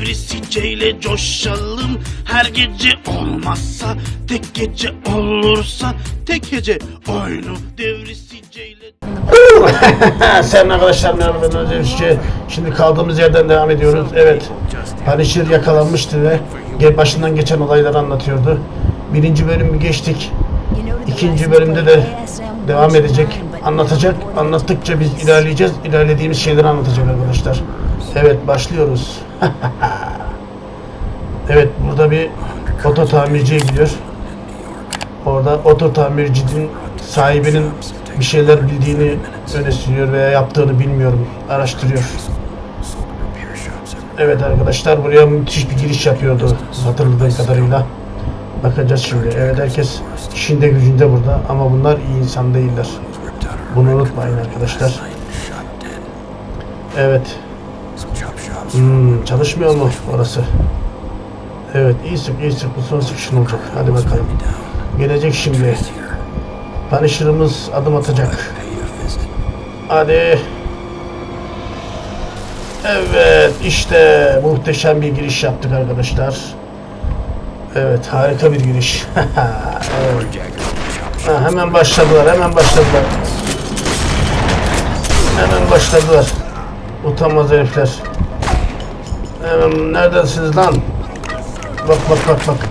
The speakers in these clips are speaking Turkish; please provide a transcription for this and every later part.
devrisiceyle coşalım Her gece olmazsa tek gece olursa tek gece oyunu devrisiceyle Selam arkadaşlar merhaba ben Özdemir. Şimdi kaldığımız yerden devam ediyoruz. Evet. Punisher yakalanmıştı ve başından geçen olayları anlatıyordu. Birinci bölümü geçtik. İkinci bölümde de devam edecek. Anlatacak. Anlattıkça biz ilerleyeceğiz. İlerlediğimiz şeyleri anlatacak arkadaşlar. Evet başlıyoruz. evet burada bir oto tamirciye gidiyor. Orada oto tamircinin sahibinin bir şeyler bildiğini öne sürüyor veya yaptığını bilmiyorum. Araştırıyor. Evet arkadaşlar buraya müthiş bir giriş yapıyordu hatırladığım kadarıyla. Bakacağız şimdi. Evet herkes işinde gücünde burada ama bunlar iyi insan değiller. Bunu unutmayın arkadaşlar. Evet. Hmm, çalışmıyor mu orası? Evet iyi sık iyi sık bu son sıkışın olacak. Hadi bakalım. Gelecek şimdi. Punisher'ımız adım atacak. Hadi. Evet işte muhteşem bir giriş yaptık arkadaşlar. Evet harika bir giriş. ha, hemen başladılar hemen başladılar. Hemen başladılar. Utanmaz herifler. Hemen neredesiniz lan? Bak bak bak bak.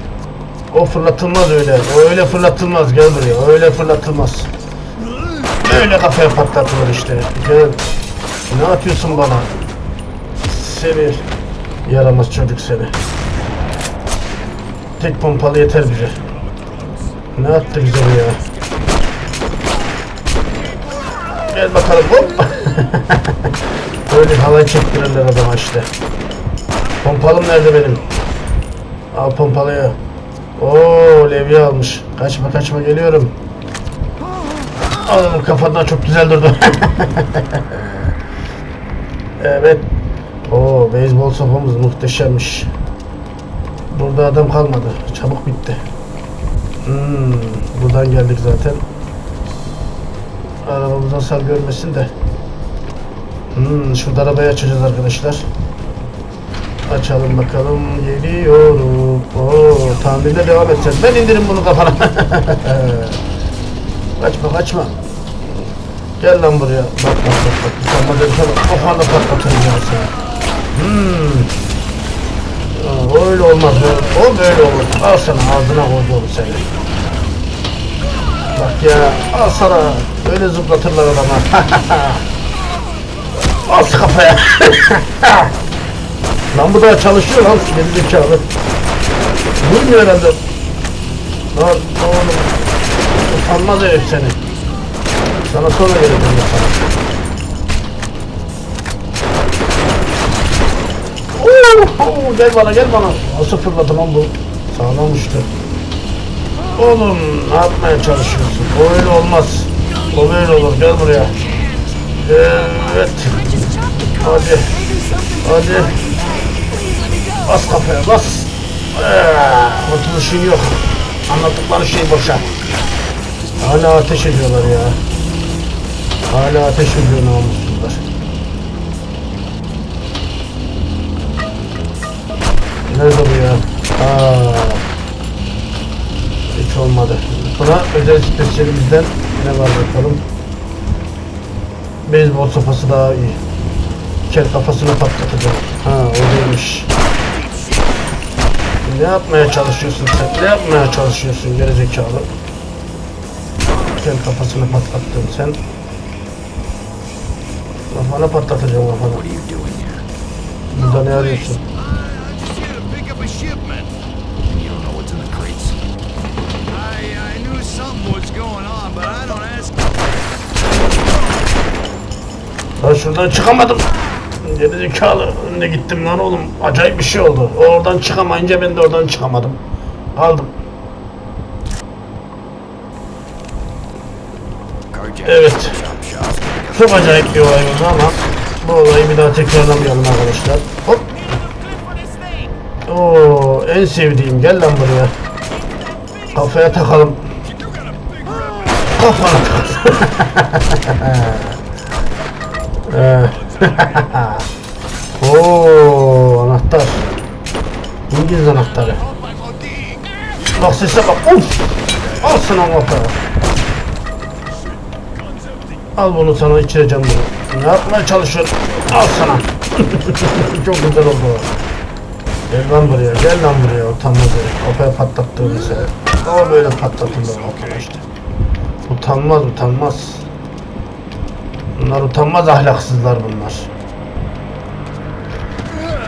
O fırlatılmaz öyle. O öyle fırlatılmaz. Gel buraya. Öyle fırlatılmaz. Öyle kafaya patlatılır işte. Gel. Ne yapıyorsun bana? Seni yaramaz çocuk seni. Tek pompalı yeter bize. Ne yaptı bize bu ya? Gel bakalım hop. Böyle halay çektirirler adama işte. Pompalım nerede benim? Al pompalıyı. Oo levye almış. Kaçma kaçma geliyorum. Adamın kafadan çok güzel durdu. evet. Oo beyzbol sopamız muhteşemmiş. Burada adam kalmadı. Çabuk bitti. Hmm, buradan geldik zaten. Arabamız hasar görmesin de. Hmm, şurada arabayı açacağız arkadaşlar. Açalım bakalım. Geliyorum. Oo, tamirde devam edeceğiz. Ben indirim bunu kafana. kaçma kaçma. Gel lan buraya. Bak bak bak. bak. Utanma dönüşe bak. Kafana patlatırım ya seni. Hmm. Aa, öyle olmaz. Böyle. O böyle olur. Al sana ağzına koyduğum seni. Bak ya. Al sana. Öyle zıplatırlar adama. Bas kafaya. Lan bu da çalışıyor lan geri zekalı. Duymuyor herhalde. Lan oğlum. Utanmaz herif seni. Sana sonra geleceğim ben sana. Oo, gel bana gel bana. Nasıl fırladı lan bu? Sağlam. Oğlum ne yapmaya çalışıyorsun? O öyle olmaz. O böyle olur. Gel buraya. Evet. Hadi. Hadi. Bas kafaya bas. Kurtuluşun yok. Anlattıkları şey boşa. Hala ateş ediyorlar ya. Hala ateş ediyor namussuzlar. Nerede bu ya? Aa. Hiç olmadı. Buna özel spesiyelimizden ne var bakalım. Beyzbol sopası daha iyi. Kel kafasını patlatacak. Ha o değilmiş. Ne yapmaya çalışıyorsun sen? Ne yapmaya çalışıyorsun gerizekalı? Kel kafasını patlattın sen. Kafana patlatacağım kafana. Burada ne arıyorsun? Lan şuradan çıkamadım. Gerizekalı önüne gittim lan oğlum. Acayip bir şey oldu. Oradan çıkamayınca ben de oradan çıkamadım. Aldım. Evet. Çok acayip bir olay oldu ama bu olayı bir daha tekrarlamayalım arkadaşlar. Hop. Oo, en sevdiğim. Gel lan buraya. Kafaya takalım. Kafana takalım. Oo, anahtar. İngiliz anahtarı. Bak sese bak. Uf. Al sana kafaya. Al bunu sana içireceğim bunu. Ne yapmaya çalışıyorsun? Al sana. Çok güzel oldu. Gel lan buraya, gel lan buraya utanmaz herif. Kafaya patlattığım mesela. Ama böyle patlatılır arkadaşlar. Utanmaz, utanmaz. Bunlar utanmaz ahlaksızlar bunlar.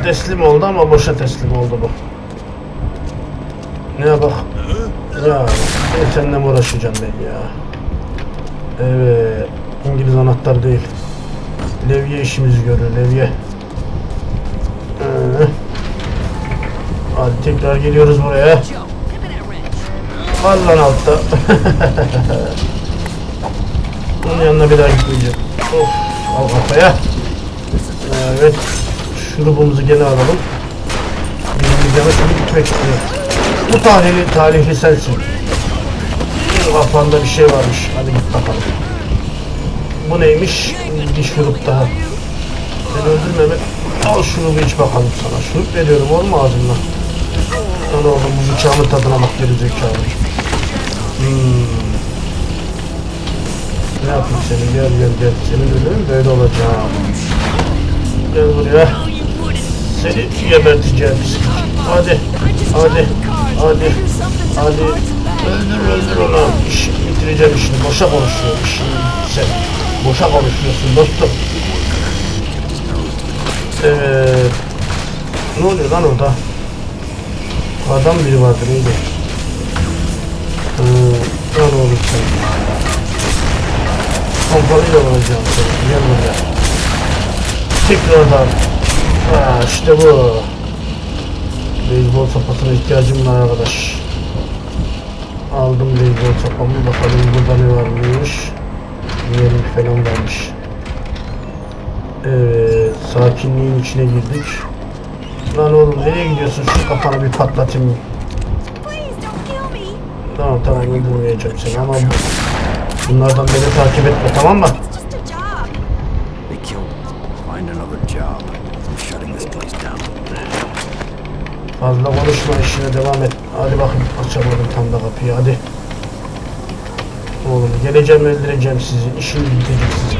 Teslim oldu ama boşa teslim oldu bu. Ne bak. Ya ben seninle mi uğraşacağım ben ya. Evet. İngiliz anahtar değil. Levye işimizi görüyor levye. Ee, hadi tekrar geliyoruz buraya. Var lan altta. Onun yanına bir daha gitmeyeceğim. Of, al kafaya. Evet. Şurubumuzu gene alalım. Birinci yana şunu gitmek istiyor. Bu talihli, talihli sensin. Kafanda bir şey varmış. Hadi git bakalım. Bu neymiş? Bir şurup daha. Beni öldürmeme. Al şurubu iç bakalım sana. Şurup veriyorum olma ağzından. Lan oğlum bu bıçağımın tadına bak gerizekalı. Hmm. Gel gel gel. Senin ölümün böyle olacak. Gel buraya. Seni geberteceğim. Hadi. Hadi. Hadi. Hadi. Öldür öldür onu. İş, bitireceğim işini. Boşa konuşuyor. İşini sen. Boşa konuşuyorsun dostum. Evet. Ne oluyor lan orada? Adam biri vardı neydi? Ee, lan oğlum. Pompalıyla vuracağım seni. Gel buraya. Tekrardan. Ha işte bu. Beyzbol sopasına ihtiyacım var arkadaş. Aldım beyzbol sopamı. Bakalım burada ne varmış. Yerim falan varmış. Evet. Sakinliğin içine girdik. Lan oğlum nereye gidiyorsun? Şu kafanı bir patlatayım. Tamam tamam öldürmeyeceğim seni ama bunlardan beni takip etme tamam mı? Fazla konuşma işine devam et. Hadi bakayım açamadım tam da kapıyı hadi. Oğlum geleceğim öldüreceğim sizi. İşini bitecek sizin.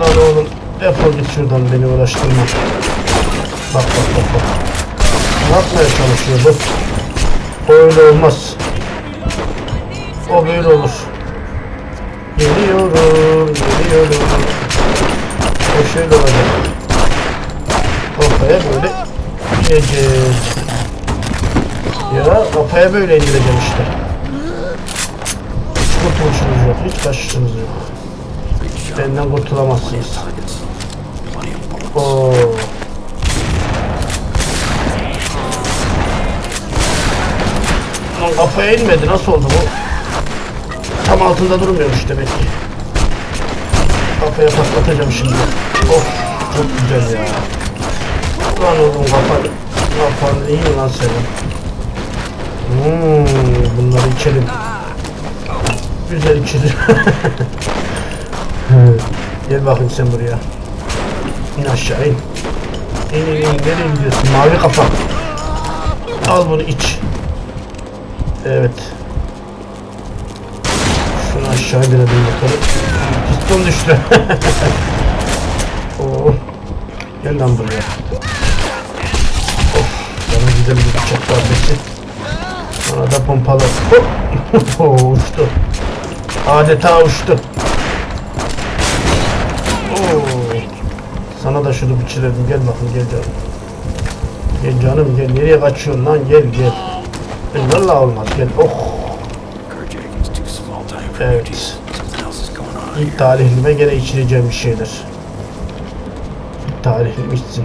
Lan oğlum defol git şuradan beni uğraştırma. Bak bak bak bak. Ne yapmaya çalışıyor bu? Olmaz. O böyle olur. Geliyorum, geliyorum. O şöyle olacak. Kafaya böyle inecek. Ya kafaya böyle indireceğim işte. Kurtuluşunuz yok, hiç kaçışınız yok. Benden kurtulamazsınız. Oo. Kafaya inmedi. Nasıl oldu bu? Tam altında durmuyormuş demek ki. Kafaya patlatacağım şimdi. Of çok güzel ya. Lan oğlum kafan, kafan iyi lan senin? Hmm, bunları içelim. Güzel içelim. Gel bakayım sen buraya. İn aşağı in. İn in in nereye gidiyorsun mavi kafa. Al bunu iç. Evet. Aşağı indirelim bakalım. Piston düştü. Oo. Gel lan buraya. Of. Bana güzel bir bıçak darbesi. Bana da pompalı. Oo, uçtu. Adeta uçtu. Sana da şunu biçirelim. Gel bakın gel canım. Gel canım gel. Nereye kaçıyorsun lan? Gel gel. Gel vallahi olmaz. Gel. Oh. Evet. İlk talihlime gene içireceğim bir şeyler. İlk talihlim içsin.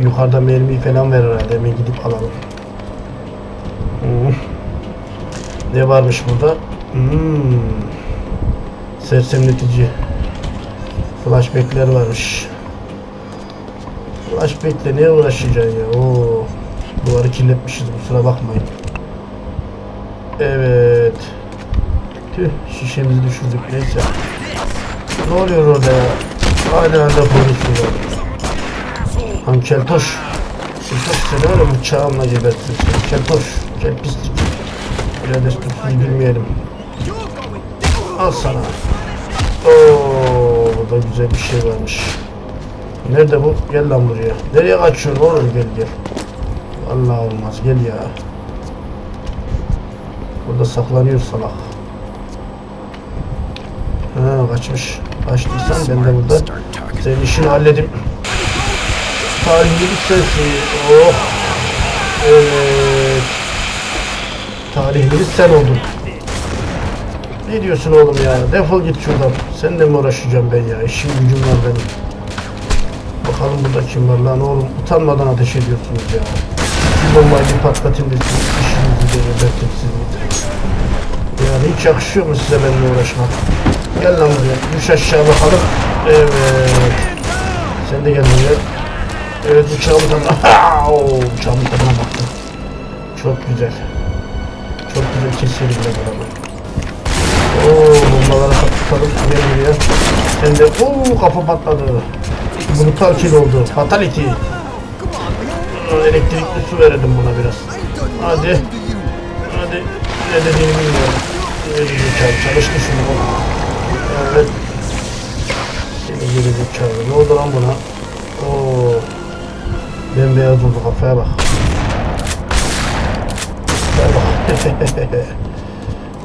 Yukarıda mermi falan ver herhalde. Hemen gidip alalım. Hmm. Ne varmış burada? Hmm. Sersemletici. Flashbackler varmış. Flashbackle ne uğraşacaksın ya? Oo. Duvarı kirletmişiz kusura bakmayın. Evet. Tüh şişemizi düşürdük neyse. Ne oluyor orada ya? Hala hala polis var. Lan keltoş. Seni öyle bıçağımla gebertirsin. Keltoş, gel pislik. Öyle destursuz girmeyelim. Al sana. Oo, burada güzel bir şey varmış. Nerede bu? Gel lan buraya. Nereye kaçıyorsun oğlum gel gel. Allah olmaz gel ya. Burada saklanıyor salak. Ha kaçmış. Kaçtıysan ben de burada senin işini halledip Tarihlilik sensin. Oh. Evet. Tarihlilik sen oldun. Ne diyorsun oğlum ya? Defol git şuradan. Seninle mi uğraşacağım ben ya? İşim gücüm var benim. Bakalım burada kim var lan oğlum. Utanmadan ateş ediyorsunuz ya. Bir bombayı bir patlatayım da siz işinizi de gebertin siz Yani hiç yakışıyor mu size benimle uğraşmak? Gel lan buraya. Düş aşağı bakalım. Evet. Sen de gel buraya. Evet uçağımın tadına. Oo, uçağımın tadına baktım. Çok güzel. Çok güzel kesiyorum ben buramı. Oo bombaları tutalım. Gel buraya. Sen de ooo kafa patladı. Brutal kill oldu. Fatality. Elektrikli su verelim buna biraz. Hadi. Hadi. Ne dediğini bilmiyorum. Zekalı çalıştı şunu. Evet. Seni geri zekalı. Ne oldu lan buna? Oo. Bembeyaz oldu kafaya bak.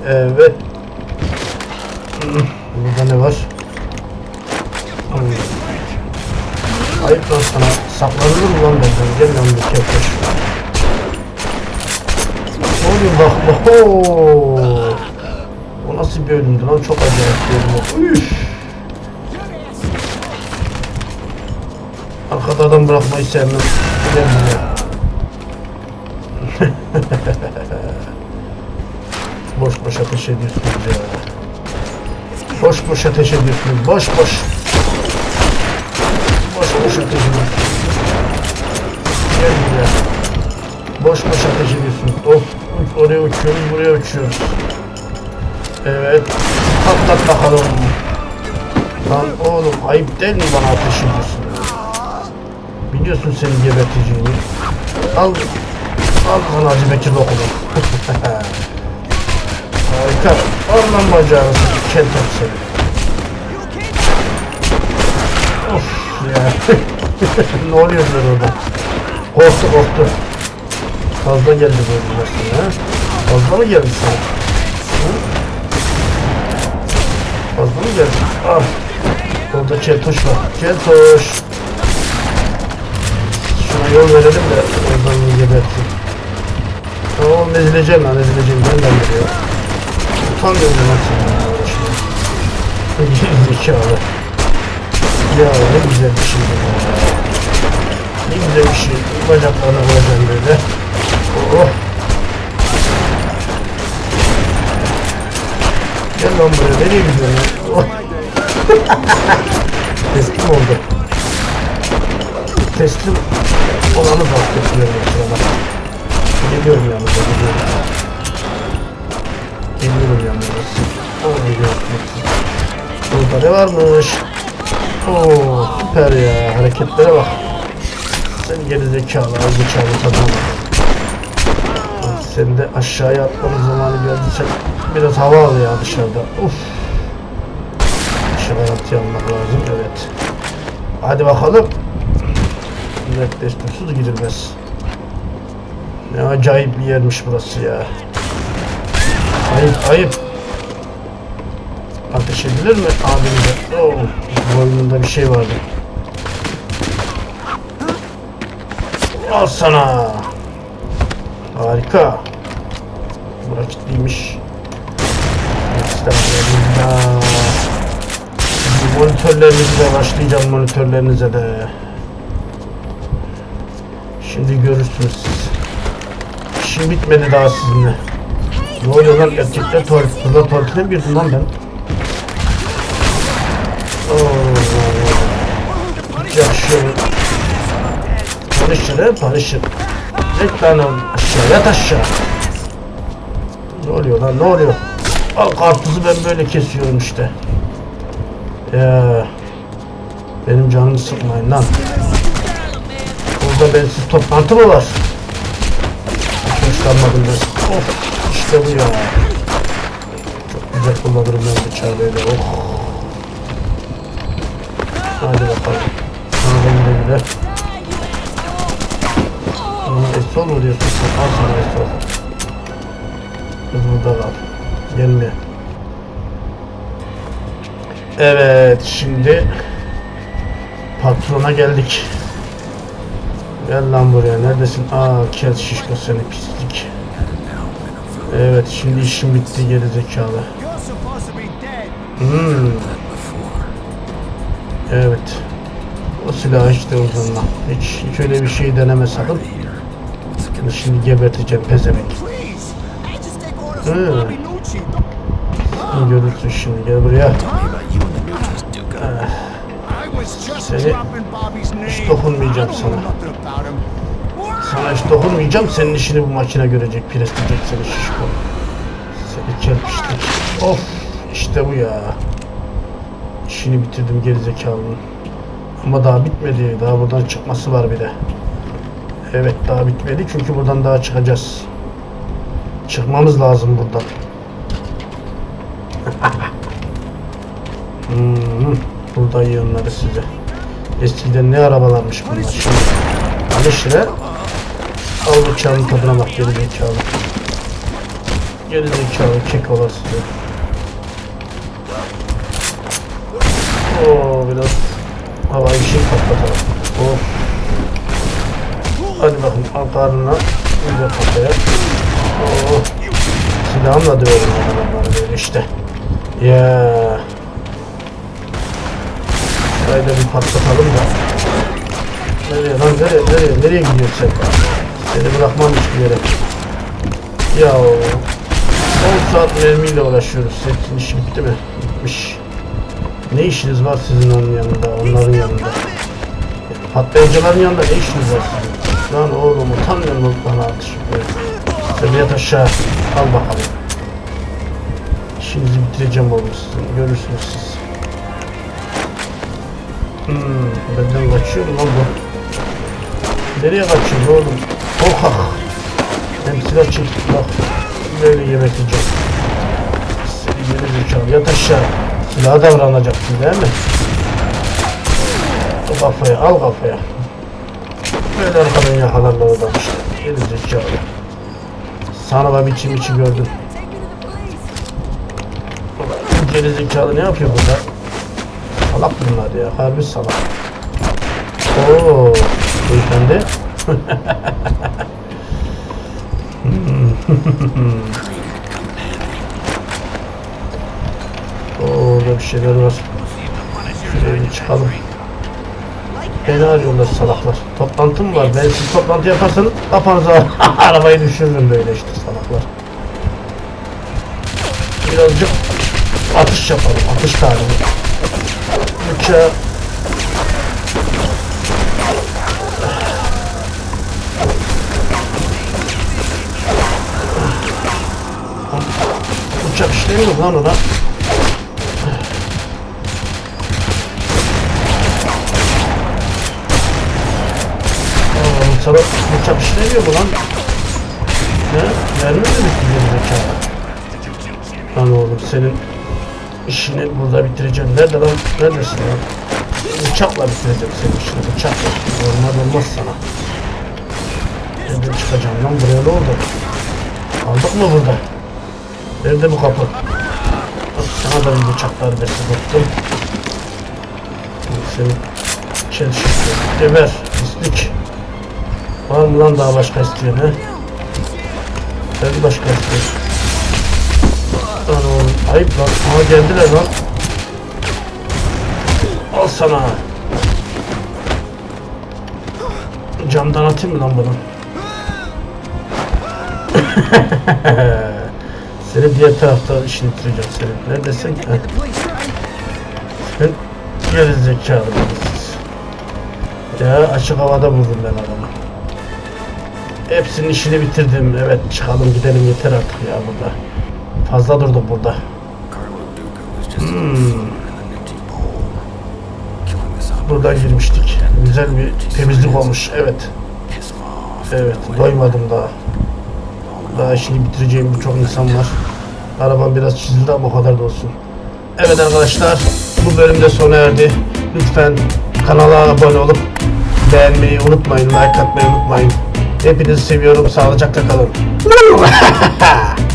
Evet. Burada ne var? Ayıp lan sana. Saklanılır mı lan benden? Gel lan bir. Ne oluyor bak bak. O nasıl bir ölümdü lan? Çok acayip bir ölüm. Üf. Arkada adam bırakmayı sevmem. Gel buraya. boş boş ateş ediyorsunuz ya. Boş boş ateş ediyorsunuz. Boş boş. Boş boş ateş ediyorsunuz. Gel buraya. Boş boş ateş ediyorsunuz. Of oraya uçuyoruz, buraya uçuyoruz. Evet. Patlat bakalım. Lan oğlum ayıp değil mi bana ateş ediyorsun? Biliyorsun seni geberteceğini. Al. Al sana Hacı Bekir okulu. Harika. Al lan bacağını. Keltem seni. Of ya. ne oluyor böyle orada? Korktu korktu. Fazla geldi böyle ha? Fazla mı geldi sana? Fazla mı geldi? Ah. Orada keltoş var. Keltoş. Şuna yol verelim de oradan gebertin. Tamam ezileceğim lan ezileceğim. Ben de geliyor. Utanmıyorum lan seni. Geri zekalı. Ya ne güzel bir şey bu. Ne güzel bir şey. Bacaklarına koyacağım böyle. Oh. Gel lan buraya. Nereye gidiyorsun lan? Oh. Teslim oldu. Teslim olanı fark etmiyorum o sırada. Geliyorum yalnız. Geliyorum. Geliyorum yalnız. Aa, geliyorum. Burada ne varmış? Oo süper ya. Hareketlere bak. Sen geri zekalı, az zekalı tadına bak. Sen de aşağıya atmanın zamanı geldi. Sen biraz hava al ya dışarıda. Uf. Dışarı at yanmak lazım. Evet. Hadi bakalım. Destursuz gidilmez. Ne acayip bir yermiş burası ya. Ayıp ayıp. Ateş edilir mi abimde? Oh, boynunda bir şey vardı. Al sana. Harika. Bura kilitliymiş. Monitörlerinize başlayacağım monitörlerinize de. Şimdi görürsünüz siz. İşim bitmedi daha sizinle. Ne oluyor lan erkekler tuvalet, kızlar tuvaletine mi girdim lan ben? Yakışıyor. Punisher he Punisher. Çek lan aşağı yat aşağı. Ne oluyor lan ne oluyor? Al karpuzu ben böyle kesiyorum işte. Ya. Benim canımı sıkmayın lan. Burada bensiz toplantı mı var? Hoşlanmadım ben. Of işte bu ya. Çok güzel kullanırım ben bıçağı böyle. Oh. Hadi bakalım. Sana da güle. Bunu Esol mu diyorsun? Al sana Esol. Kız burada kal. Gelme. Evet şimdi patrona geldik. Gel lan buraya neredesin? Aa kel şişko seni pislik. Evet şimdi işim bitti geri zekalı. Hmm. Evet. O silah işte uzunla. Hiç, hiç öyle bir şey deneme sakın. Seni şimdi geberteceğim from Hmm. Görürsün şimdi gel buraya. Seni hiç dokunmayacağım sana. Sana hiç dokunmayacağım. Senin işini bu makine görecek. Presleyecek seni şişko. Seni kel pislik. Of işte bu ya. İşini bitirdim gerizekalının. Ama daha bitmedi. Daha buradan çıkması var bir de. Evet daha bitmedi çünkü buradan daha çıkacağız. Çıkmamız lazım buradan. hmm, burada yığınları size. Eskiden ne arabalarmış bunlar şimdi. Al şuraya. Al bıçağın tadına bak geri zekalı. Geri zekalı kek size. Oo biraz havayı şey patlatalım. Of. Hadi bakın al karnına. Bir de kafaya. Oo. Silahımla dövüyorum adamları böyle işte. Ya. Şurayı da bir patlatalım da. Nereye lan nereye nereye nereye gidiyorsun sen? Seni bırakmam hiçbir yere. Ya 10 saat mermiyle uğraşıyoruz. Senin işi bitti mi? Bitmiş. Ne işiniz var sizin onun yanında, onların yanında? Patlayıcıların yanında ne işiniz var sizin? Lan oğlum utanmıyor musun bana atış yapıyor? Sen yat aşağı. Al bakalım. İşinizi bitireceğim oğlum sizin. Görürsünüz siz. Hmm, benden kaçıyor mu lan bu? Nereye kaçıyorsun oğlum? Korkak. Hem silah çek. Bak. Böyle yemek yiyeceğim. Seni geri zekalı. Yat aşağı. Silaha davranacaksın değil mi? Al kafaya. Al kafaya. Böyle arkadan yakalarla oradan işte. Geri zekalı. Sana da biçim içi gördüm. Geri zekalı ne yapıyor burada? Salak bunlar ya. Harbi salak. Oo, beyefendi. Oo, orada bir şeyler var. Bir çıkalım. Beni arıyorlar salaklar. Toplantım var. Ben siz toplantı yaparsanız kafanıza arabayı düşürürüm böyle işte salaklar. Birazcık atış yapalım. Atış tarihi. Bıçağı Bıçak işlemiyor lan ona. Sana bıçak işlemiyor mu lan? Ne? Mermi mi bitti gerizekalı? Lan oğlum senin işini burada bitireceğim. Nerede lan? Neredesin lan? Bıçakla bitireceğim senin işini. Bıçakla. Normal olmaz sana. Nereden çıkacağım lan? Buraya ne oldu? Aldık mı burada? Nerede bu kapı? Sana da bir bıçaklar versin dostum. Senin kel şişko. Geber. Pislik. Var mı lan daha başka isteyen he? Sen başka istiyorsun. Lan oğlum ayıp lan. Aha geldiler lan. Al sana. Camdan atayım mı lan bunu? seni diğer tarafta işini bitireceğim seni. Neredesin? Heh. Sen geri zekalı birisiz. Ya açık havada buldum ben adamı. Hepsinin işini bitirdim. Evet çıkalım gidelim yeter artık ya burada. Fazla durduk burada. Buradan girmiştik. Güzel bir temizlik olmuş. Evet. Evet doymadım daha. Daha işini bitireceğim birçok insan var. Arabam biraz çizildi ama o kadar da olsun. Evet arkadaşlar bu bölüm de sona erdi. Lütfen kanala abone olup beğenmeyi unutmayın, like atmayı unutmayın. Hepinizi seviyorum. Sağlıcakla kalın.